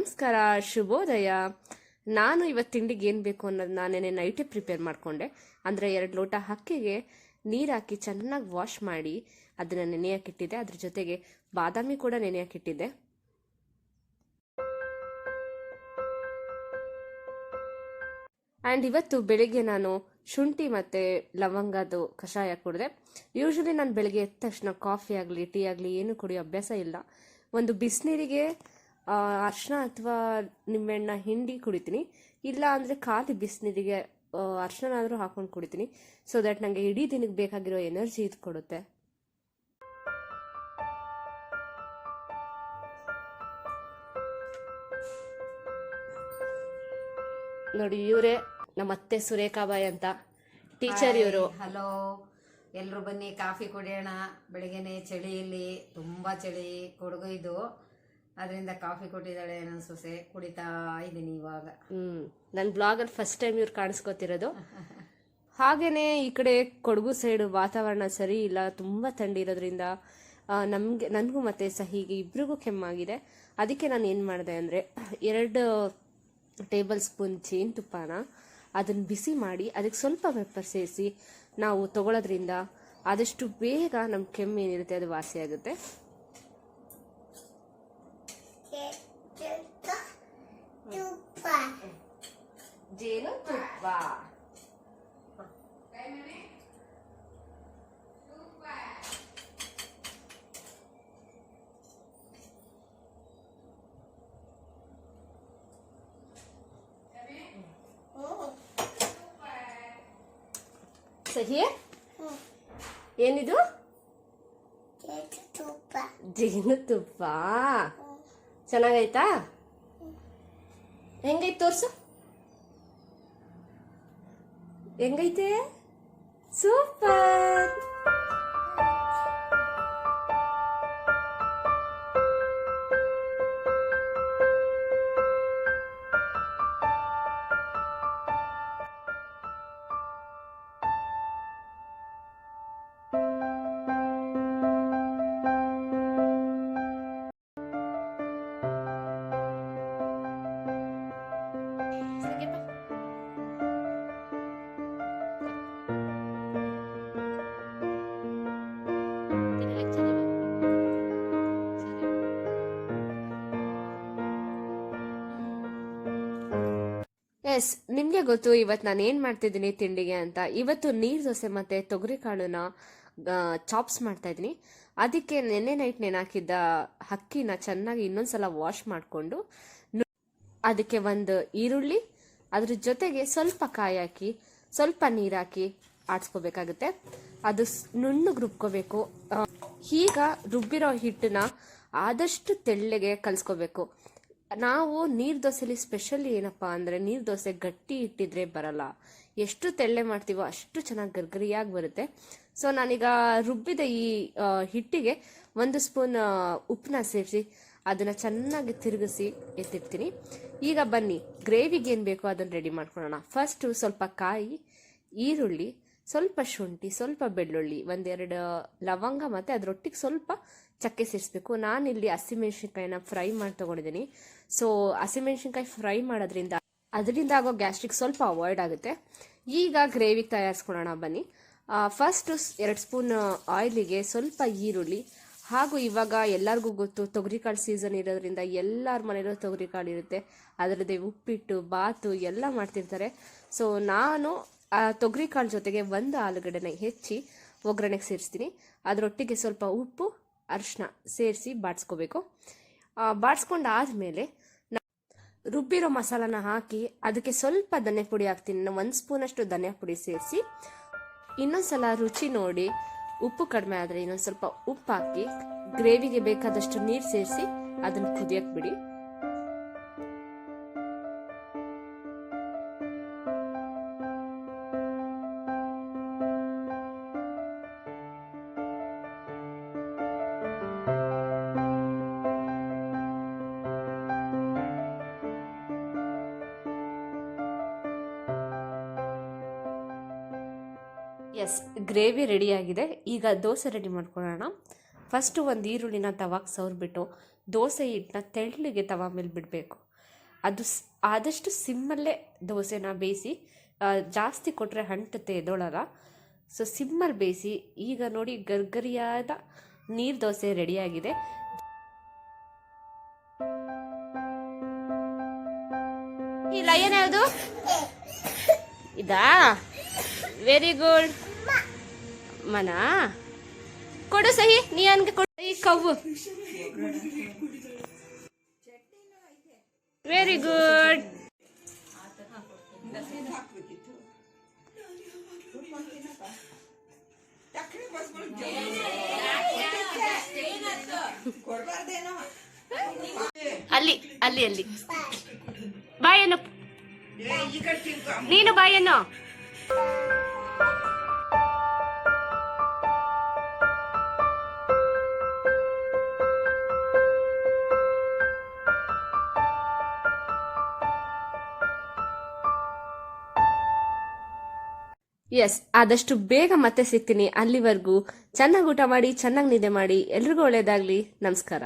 ನಮಸ್ಕಾರ, ಶುಭೋದಯ. ನಾನು ಇವತ್ತು ತಿಂಡಿಗೆ ಏನು ಬೇಕು ಅನ್ನೋದು ನಾನೇನೆ ನೈಟೇ ಪ್ರಿಪೇರ್ ಮಾಡಿಕೊಂಡೆ. ಅಂದರೆ ಎರಡು ಲೋಟ ಹಕ್ಕಿಗೆ ನೀರು ಹಾಕಿ ಚೆನ್ನಾಗಿ ವಾಶ್ ಮಾಡಿ ಅದನ್ನು ನೆನೆಯೋಕ್ಕಿಟ್ಟಿದ್ದೆ ಅದ್ರ ಜೊತೆಗೆ ಬಾದಾಮಿ ಕೂಡ ನೆನೆಯೋಕ್ಕಿಟ್ಟಿದ್ದೆ ಆ್ಯಂಡ್ ಇವತ್ತು ಬೆಳಿಗ್ಗೆ ನಾನು ಶುಂಠಿ ಮತ್ತು ಲವಂಗದ್ದು ಕಷಾಯ ಕುಡಿದೆ. ಯೂಶ್ವಲಿ ನಾನು ಬೆಳಗ್ಗೆ ಎದ್ದ ತಕ್ಷಣ ಕಾಫಿ ಆಗಲಿ ಟೀ ಆಗಲಿ ಏನು ಕುಡಿಯೋ ಅಭ್ಯಾಸ ಇಲ್ಲ. ಒಂದು ಬಿಸಿನೀರಿಗೆ ಅರ್ಶಿನ ಅಥವಾ ನಿಂಬೆಹಣ್ಣ ಹಿಂಡಿ ಕುಡಿತೀನಿ. ಇಲ್ಲ ಅಂದರೆ ಖಾಲಿ ಬಿಸಿನೀರಿಗೆ ಅರ್ಶಿನಾದರೂ ಹಾಕೊಂಡು ಕುಡಿತೀನಿ. ಸೊ ದಟ್ ನನಗೆ ಇಡೀ ದಿನಕ್ಕೆ ಬೇಕಾಗಿರೋ ಎನರ್ಜಿ ಇದು ಕೊಡುತ್ತೆ ನೋಡಿ ಇವರೇ ನಮ್ಮ ಅತ್ತೆ ಸುರೇಖಾಬಾಯಿ ಅಂತ. ಟೀಚರ್ ಇವರು. ಹಲೋ ಎಲ್ಲರೂ ಬನ್ನಿ ಕಾಫಿ ಕುಡಿಯೋಣ. ಬೆಳಿಗ್ಗೆನೆ ಚಳಿಯಲ್ಲಿ ತುಂಬಾ ಚಳಿ ಕೊಡಗು ಇದು. ಅದರಿಂದ ಕಾಫಿ ಕೊಟ್ಟಿದ್ದಾಳೆ, ನನ್ನ ಸೊಸೆ. ಕುಡಿತಾ ಇದ್ದೀನಿ ಇವಾಗ. ಹ್ಞೂ ನನ್ನ ಬ್ಲಾಗಲ್ಲಿ ಫಸ್ಟ್ ಟೈಮ್ ಇವ್ರು ಕಾಣಿಸ್ಕೊತಿರೋದು. ಹಾಗೇನೆ ಈ ಕಡೆ ಕೊಡಗು ಸೈಡ್ ವಾತಾವರಣ ಸರಿ ಇಲ್ಲ, ತುಂಬ ಥಂಡಿ ಇರೋದ್ರಿಂದ ನಮಗೆ, ನನಗೂ ಮತ್ತೆ ಸಹಿಗೆ ಇಬ್ರಿಗೂ ಕೆಮ್ಮಾಗಿದೆ. ಅದಕ್ಕೆ ನಾನು ಏನು ಮಾಡಿದೆ ಅಂದರೆ, ಎರಡು ಟೇಬಲ್ ಸ್ಪೂನ್ ಜೇನುತುಪ್ಪನ ಅದನ್ನು ಬಿಸಿ ಮಾಡಿ ಅದಕ್ಕೆ ಸ್ವಲ್ಪ ಪೆಪ್ಪರ್ ಸೇರಿಸಿ ನಾವು ತಗೊಳ್ಳೋದ್ರಿಂದ ಆದಷ್ಟು ಬೇಗ ನಮ್ಮ ಕೆಮ್ಮು ಏನಿರುತ್ತೆ ಅದು ವಾಸಿಯಾಗುತ್ತೆ ಜೇನುತುಪ್ಪ ಸಹಿ? ಏನಿದು? ಜೇನುತುಪ್ಪ ಚೆನ್ನಾಗೈತಾ? ಹೆಂಗೈತೆ ತೋರ್ಸು. ಹೆಂಗೈತೆ? ಸೂಪರ್. ಎಸ್, ನಿಮಗೆ ಗೊತ್ತು ಇವತ್ತು ನಾನು ಏನು ಮಾಡ್ತಿದ್ದೀನಿ ತಿಂಡಿಗೆ ಅಂತ. ಇವತ್ತು ನೀರು ದೋಸೆ ಮತ್ತು ತೊಗರಿ ಕಾಳನ್ನ ಚಾಪ್ಸ್ ಮಾಡ್ತಾ ಇದ್ದೀನಿ. ಅದಕ್ಕೆ ನೆನ್ನೆ ನೈಟ್ ನೆನಾಕಿದ್ದ ಅಕ್ಕಿನ ಚೆನ್ನಾಗಿ ಇನ್ನೊಂದ್ಸಲ ವಾಶ್ ಮಾಡಿಕೊಂಡು ಅದಕ್ಕೆ ಒಂದು ಈರುಳ್ಳಿ, ಅದ್ರ ಜೊತೆಗೆ ಸ್ವಲ್ಪ ಕಾಯಿ ಹಾಕಿ, ಸ್ವಲ್ಪ ನೀರು ಹಾಕಿ ಆಡ್ಸ್ಕೋಬೇಕಾಗುತ್ತೆ. ಅದು ನುಣ್ಣಗೆ ರುಬ್ಕೋಬೇಕು. ಈಗ ರುಬ್ಬಿರೋ ಹಿಟ್ಟನ್ನ ಆದಷ್ಟು ತೆಳ್ಳಗೆ ಕಲಿಸ್ಕೋಬೇಕು. ನಾವು ನೀರು ದೋಸೆಲಿ ಸ್ಪೆಷಲ್ ಏನಪ್ಪಾ ಅಂದರೆ ನೀರು ದೋಸೆ ಗಟ್ಟಿ ಇಟ್ಟಿದ್ರೆ ಬರಲ್ಲ. ಎಷ್ಟು ತೆಳ್ಳೆ ಮಾಡ್ತೀವೋ ಅಷ್ಟು ಚೆನ್ನಾಗಿ ಗರ್ಗರಿಯಾಗಿ ಬರುತ್ತೆ. ಸೊ ನಾನೀಗ ರುಬ್ಬಿದ ಈ ಹಿಟ್ಟಿಗೆ ಒಂದು ಸ್ಪೂನ್ ಉಪ್ಪನ್ನ ಸೇರಿಸಿ ಅದನ್ನು ಚೆನ್ನಾಗಿ ತಿರುಗಿಸಿ ಎತ್ತಿಡ್ತೀನಿ ಈಗ ಬನ್ನಿ, ಗ್ರೇವಿಗೆ ಏನು ಬೇಕೋ ಅದನ್ನು ರೆಡಿ ಮಾಡ್ಕೊಳ್ಳೋಣ. ಫಸ್ಟು ಸ್ವಲ್ಪ ಕಾಯಿ, ಈರುಳ್ಳಿ ಸ್ವಲ್ಪ ಶುಂಠಿ, ಸ್ವಲ್ಪ ಬೆಳ್ಳುಳ್ಳಿ, ಒಂದೆರಡು ಲವಂಗ ಮತ್ತು ಅದರೊಟ್ಟಿಗೆ ಸ್ವಲ್ಪ ಚಕ್ಕೆ ಸೇರಿಸ್ಬೇಕು. ನಾನಿಲ್ಲಿ ಹಸಿಮೆಣ್ಸಿನ್ಕಾಯಿನ ಫ್ರೈ ಮಾಡಿ ತೊಗೊಂಡಿದ್ದೀನಿ. ಸೊ ಹಸಿಮೆಣ್ಸಿನ್ಕಾಯಿ ಫ್ರೈ ಮಾಡೋದ್ರಿಂದ ಅದರಿಂದ ಆಗೋ ಗ್ಯಾಸ್ಟ್ರಿಕ್ ಸ್ವಲ್ಪ ಅವಾಯ್ಡ್ ಆಗುತ್ತೆ. ಈಗ ಗ್ರೇವಿಗೆ ತಯಾರಿಸ್ಕೊಳ್ಳೋಣ, ಬನ್ನಿ. ಫಸ್ಟು ಎರಡು ಸ್ಪೂನ್ ಆಯಿಲಿಗೆ ಸ್ವಲ್ಪ ಈರುಳ್ಳಿ. ಹಾಗೂ ಇವಾಗ ಎಲ್ಲರಿಗೂ ಗೊತ್ತು, ತೊಗರಿಕಾಳು ಸೀಸನ್ ಇರೋದ್ರಿಂದ ಎಲ್ಲರ ಮನೇಲೂ ತೊಗರಿಕಾಳು ಇರುತ್ತೆ. ಅದರದ್ದೇ ಉಪ್ಪಿಟ್ಟು, ಬಾತು ಎಲ್ಲ ಮಾಡ್ತಿರ್ತಾರೆ. ಸೊ ನಾನು ಆ, ತೊಗರಿ ಕಾಳು ಜೊತೆಗೆ ಒಂದು ಆಲೂಗಡ್ಡೆನ ಹೆಚ್ಚಿ ಒಗ್ಗರಣೆಗೆ ಸೇರಿಸ್ತೀನಿ. ಅದರೊಟ್ಟಿಗೆ ಸ್ವಲ್ಪ ಉಪ್ಪು, ಅರಿಶಿನ ಸೇರಿಸಿ ಬಾಡಿಸ್ಕೋಬೇಕು. ಬಾಡಿಸ್ಕೊಂಡಾದ್ಮೇಲೆ ರುಬ್ಬಿರೋ ಮಸಾಲಾನ ಹಾಕಿ ಅದಕ್ಕೆ ಸ್ವಲ್ಪ ಧನಿಯಾ ಪುಡಿ ಹಾಕ್ತೀನಿ. ನಾನು ಒಂದು ಸ್ಪೂನಷ್ಟು ಧನಿಯಾ ಪುಡಿ ಸೇರಿಸಿ ಇನ್ನೊಂದ್ಸಲ ರುಚಿ ನೋಡಿ ಉಪ್ಪು ಕಡಿಮೆ ಆದರೆ ಇನ್ನೊಂದು ಸ್ವಲ್ಪ ಉಪ್ಪು ಹಾಕಿ ಗ್ರೇವಿಗೆ ಬೇಕಾದಷ್ಟು ನೀರು ಸೇರಿಸಿ ಅದನ್ನು ಕುದಿಯಕ್ಕೆ ಬಿಡಿ. ಎಸ್ ಗ್ರೇವಿ ರೆಡಿಯಾಗಿದೆ ಈಗ ದೋಸೆ ರೆಡಿ ಮಾಡ್ಕೊಳ್ಳೋಣ. ಫಸ್ಟು ಒಂದು ಈರುಳ್ಳಿನ ತವಾಗೆ ಸವ್ರಿಬಿಟ್ಟು ದೋಸೆ ಹಿಟ್ಟನ್ನ ತೆಳ್ಳಗೆ ತವ ಮೇಲೆ ಬಿಡಬೇಕು. ಅದು ಆದಷ್ಟು ಸಿಮ್ಮಲ್ಲೇ ದೋಸೆನ ಬೇಯಿಸಿ ಜಾಸ್ತಿ ಕೊಟ್ಟರೆ ಅಂಟುತ್ತೆ ಎದೊಳಲ್ಲ ಸೊ ಸಿಮ್ಮಲ್ಲಿ ಬೇಯಿಸಿ ಈಗ ನೋಡಿ ಗರ್ಗರಿಯಾದ ನೀರು ದೋಸೆ ರೆಡಿಯಾಗಿದೆ ಇಲ್ಲ ಲಯನ್ ಯಾವುದು? ಇದಾ? ವೆರಿ ಗುಡ್ ಮನ? ಕೊಡು ಸಹಿ, ನೀ ಅನ್ಗೆ ಕೊಡು. ಈ ಕವ್ವು. ವೆರಿ ಗುಡ್ ಅಲ್ಲಿ ಅಲ್ಲಿ ಅಲ್ಲಿ. ಬಾಯನ್ನು ನೀನು ಬಾಯನ್ನು ಎಸ್, ಆದಷ್ಟು ಬೇಗ ಮತ್ತೆ ಸಿಗ್ತೀನಿ. ಅಲ್ಲಿವರೆಗೂ ಚೆನ್ನಾಗಿ ಊಟ ಮಾಡಿ, ಚೆನ್ನಾಗಿ ನಿದ್ದೆ ಮಾಡಿ. ಎಲ್ರಿಗೂ ಒಳ್ಳೇದಾಗ್ಲಿ. ನಮಸ್ಕಾರ.